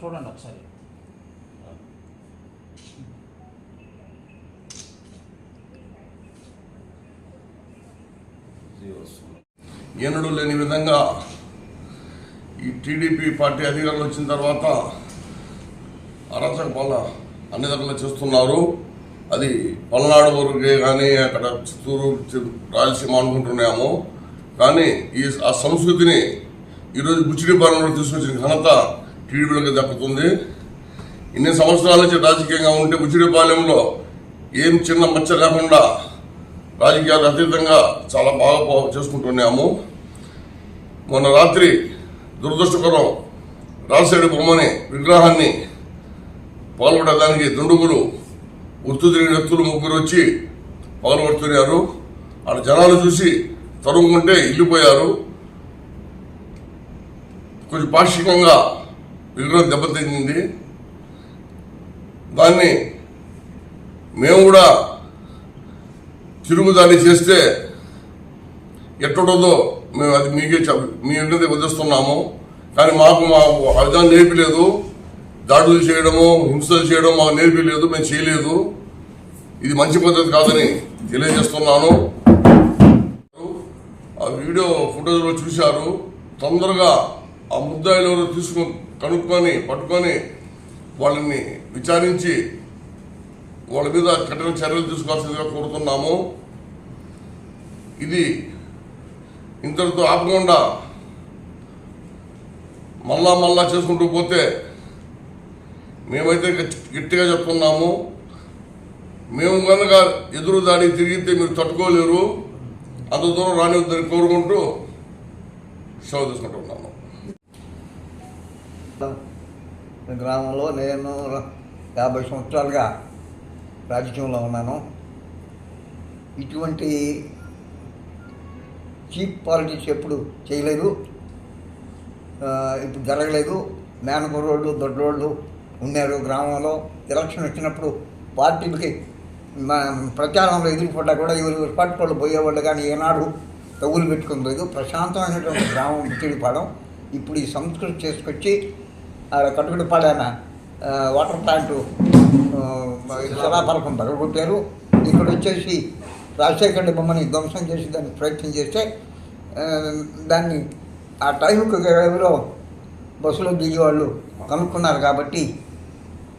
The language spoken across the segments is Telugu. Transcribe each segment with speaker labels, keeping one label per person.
Speaker 1: చూడండి ఒకసారి.
Speaker 2: ఎన్నడూ లేని విధంగా ఈ టీడీపీ పార్టీ అధికారంలో వచ్చిన తర్వాత అరాచక పాలన అన్ని రకాలు చేస్తున్నారు. అది పల్నాడు వరకే కానీ అక్కడ చిత్తూరు రాయలసీమ అనుకుంటున్నాము. కానీ ఈ ఆ సంస్కృతిని ఈరోజు బుచ్చిడిపాలెంలో తీసుకొచ్చిన ఘనత టీడీపీలకు దక్కుతుంది ఇన్ని సంవత్సరాల నుంచి రాజకీయంగా ఉంటే బుచ్చిడిపాలెంలో ఏం చిన్న మచ్చ లేకుండా రాజకీయాలు అతీతంగా చాలా బాగా చేసుకుంటున్నాము. మొన్న రాత్రి దురదృష్టకరం రాజశేఖర బొమ్మని విగ్రహాన్ని పాల్గొనడానికి దుండుగులు గుర్తు తిరిగిన వ్యక్తులు ముగ్గురు వచ్చి పాల్గొడుతున్నారు ఆడ జనాలు చూసి తరుముకుంటే ఇల్లిపోయారు. కొంచెం పాక్షికంగా విగ్రహం దెబ్బతింది దాన్ని మేము కూడా తిరుగుదాడి చేస్తే ఎట్టుండదో మేము అది మీకే చెప్ మీ మీద వదిస్తున్నాము కానీ మాకు మా అర్థం నేర్పలేదు. దాడులు చేయడము హింసలు చేయడం మాకు నేర్పలేదు మేము చేయలేదు. ఇది మంచి పద్ధతి కాదని తెలియజేస్తున్నాను. ఆ వీడియో ఫోటోలో చూశారు. తొందరగా ఆ ముద్దాయిలు తీసుకుని కనుక్కొని పట్టుకొని వాళ్ళని విచారించి వాళ్ళ మీద కఠిన చర్యలు తీసుకోవాల్సిందిగా కోరుతున్నాము. ఇది ఇంతటితో ఆపకుండా మళ్ళా మళ్ళా చేసుకుంటూ పోతే మేమైతే గట్టి- గట్టిగా చెప్తున్నాము. మేము కనుక ఎదురు దాడి తిరిగితే మీరు తట్టుకోలేరు. అంత దూరం రానివద్దని కోరుకుంటూ సెలవు తీసుకుంటున్నాము
Speaker 3: గ్రామంలో నేను యాభై సంవత్సరాలుగా రాజకీయంలో ఉన్నాను. ఇటువంటి చీప్ పాలిటిక్స్ ఎప్పుడు చేయలేదు. ఇప్పుడు జరగలేదు. మేనకురోళ్ళు దొడ్డోళ్ళు ఉన్నారు గ్రామంలో. ఎలక్షన్ వచ్చినప్పుడు పార్టీలకి ప్రచారంలో ఎదురుపడ్డా కూడా ఎవరు పట్టుకోళ్ళు పోయేవాళ్ళు కానీ ఏనాడు తగులు పెట్టుకుని లేదు ప్రశాంతమైనటువంటి గ్రామం ముచ్చిడిపాడం ఇప్పుడు ఈ సంస్కృతి చేసుకొచ్చి కట్టుకుడిపాడైన వాటర్ ప్లాంట్ శిలాపలకం పగలగొట్టారు ఇక్కడ వచ్చేసి రాజశేఖర రెడ్డి బొమ్మని ధ్వంసం చేసి దాన్ని ప్రయత్నం చేస్తే దాన్ని ఆ టైంకు ఎవరో బస్సులో దిగి వాళ్ళు కనుక్కున్నారు కాబట్టి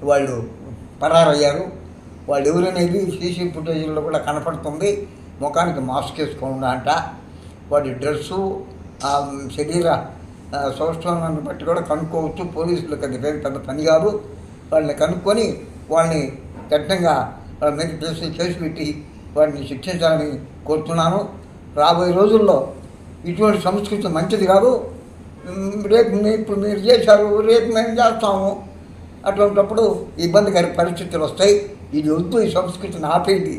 Speaker 3: వాళ్ళు పరారయ్యారు. వాళ్ళు ఎవరనేది సీసీ ఫుటేజ్లో కూడా కనపడుతుంది. ముఖానికి మాస్క్ వేసుకోకుండా అంట. వాడి డ్రెస్సు ఆ శరీర సంవత్సరాలను బట్టి కూడా కనుక్కోవచ్చు. పోలీసులకు అది పెద్ద పని కాదు. వాళ్ళని కనుక్కొని వాళ్ళని కఠినంగా వాళ్ళ మీద కేసు కేసు పెట్టి వాడిని శిక్షించాలని కోరుతున్నాను. రాబోయే రోజుల్లో ఇటువంటి సంస్కృతి మంచిది కాదు. రేపు ఇప్పుడు మీరు చేశారు రేపు మేము చేస్తాము. అటువంటిప్పుడు ఇబ్బందికర పరిస్థితులు వస్తాయి. ఇది వద్దు ఈ సంస్కృతిని ఆపేది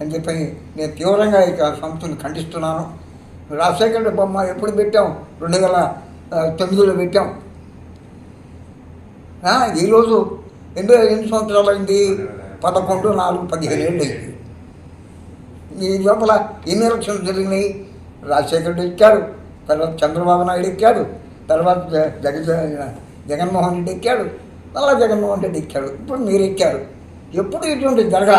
Speaker 3: అని చెప్పి నేను తీవ్రంగా ఇక సంస్థను ఖండిస్తున్నాను. రాజశేఖర బొమ్మ ఎప్పుడు పెట్టాం? రెండు వేల తొమ్మిదిలో పెట్టాం. ఈరోజు ఎన్ని ఎన్ని సంవత్సరాలు అయింది? పదకొండు నాలుగు పదిహేను ఏళ్ళు అయింది. ఈ లోపల ఎన్ని ఎలక్షన్లు జరిగినాయి? రాజశేఖరుడు ఎక్కాడు తర్వాత చంద్రబాబు నాయుడు ఎక్కాడు తర్వాత జ- జగన్మోహన్ రెడ్డి ఎక్కాడు మళ్ళా జగన్మోహన్ రెడ్డి ఎక్కాడు ఇప్పుడు మీరు ఎక్కారు. ఎప్పుడు ఇటువంటి జరగ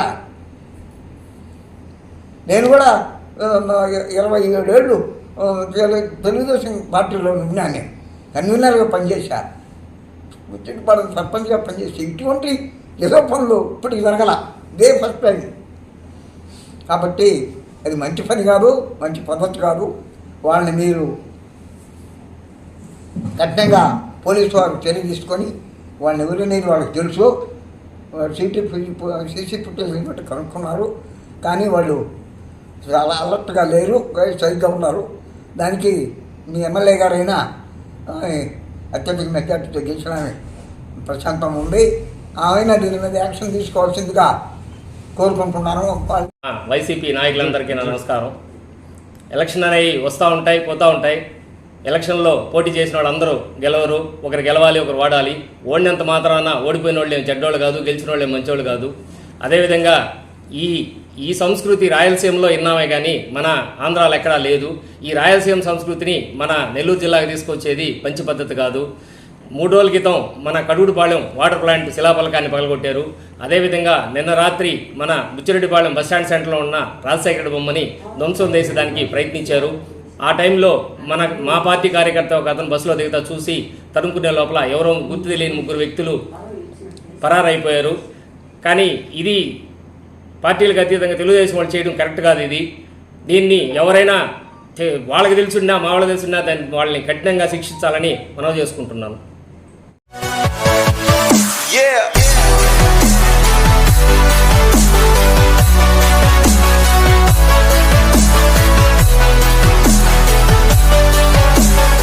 Speaker 3: నేను కూడా ఇరవై ఏడేళ్ళు తెలుగుదేశం పార్టీలో ఉన్నాను. నేను కన్వీనర్గా పనిచేశా. ముచ్చటిపాడు సర్పంచ్గా పనిచేసి ఇటువంటి ఏదో పనులు ఇప్పటికి జరగల. ఇదే ఫస్ట్ టైం కాబట్టి అది మంచి పని కాదు మంచి పద్ధతి కాదు. వాళ్ళని మీరు కఠినంగా పోలీసు వారు చర్య తీసుకొని వాళ్ళని ఎవరినేది వాళ్ళకి తెలుసు. సీటీ సీసీ ఫుటేజ్ బట్టి కనుక్కున్నారు. కానీ వాళ్ళు చాలా అలర్ట్గా లేరు సరిగ్గా ఉన్నారు. దానికి మీ ఎమ్మెల్యే గారైనా అత్యధిక మెజార్టీతో గెలిచిన ప్రశాంతం ఉంది. ఆయన దీని మీద యాక్షన్ తీసుకోవాల్సిందిగా కోరుకుంటున్నాను.
Speaker 4: వైసీపీ నాయకులందరికీ నా నమస్కారం. ఎలక్షన్ అనేవి వస్తూ ఉంటాయి పోతూ ఉంటాయి. ఎలక్షన్లో పోటీ చేసిన వాళ్ళందరూ గెలవరు. ఒకరు గెలవాలి ఒకరు వాడాలి ఓడినంత మాత్రాన ఓడిపోయిన వాళ్ళు ఏం చెడ్డోళ్ళు కాదు గెలిచిన వాళ్ళు ఏం మంచోళ్ళు కాదు. అదేవిధంగా ఈ ఈ సంస్కృతి రాయలసీమలో విన్నామే కానీ మన ఆంధ్రాలో ఎక్కడా లేదు. ఈ రాయలసీమ సంస్కృతిని మన నెల్లూరు జిల్లాకు తీసుకొచ్చేది మంచి పద్ధతి కాదు. మూడు రోజుల క్రితం మన కడుగుడుపాళెం వాటర్ ప్లాంట్ శిలాఫలకాన్ని పగలగొట్టారు. అదేవిధంగా నిన్న రాత్రి మన బుచ్చిరెడ్డిపాళెం బస్టాండ్ సెంటర్లో ఉన్న రాజశేఖర బొమ్మని ధ్వంసం చేసేదానికి ప్రయత్నించారు. ఆ టైంలో మన మా పార్టీ కార్యకర్త ఒక అతను బస్సులో దిగుతా చూసి తరుముకునే లోపల ఎవరో గుర్తు తెలియని ముగ్గురు వ్యక్తులు పరారైపోయారు. కానీ ఇది పార్టీలకు అతీతంగా తెలుగుదేశం వాళ్ళు చేయడం కరెక్ట్ కాదు ఇది. దీన్ని ఎవరైనా వాళ్ళకి తెలుసున్నా మా వాళ్ళకి తెలుసున్నా దాన్ని వాళ్ళని కఠినంగా శిక్షించాలని మనవి చేసుకుంటున్నాను.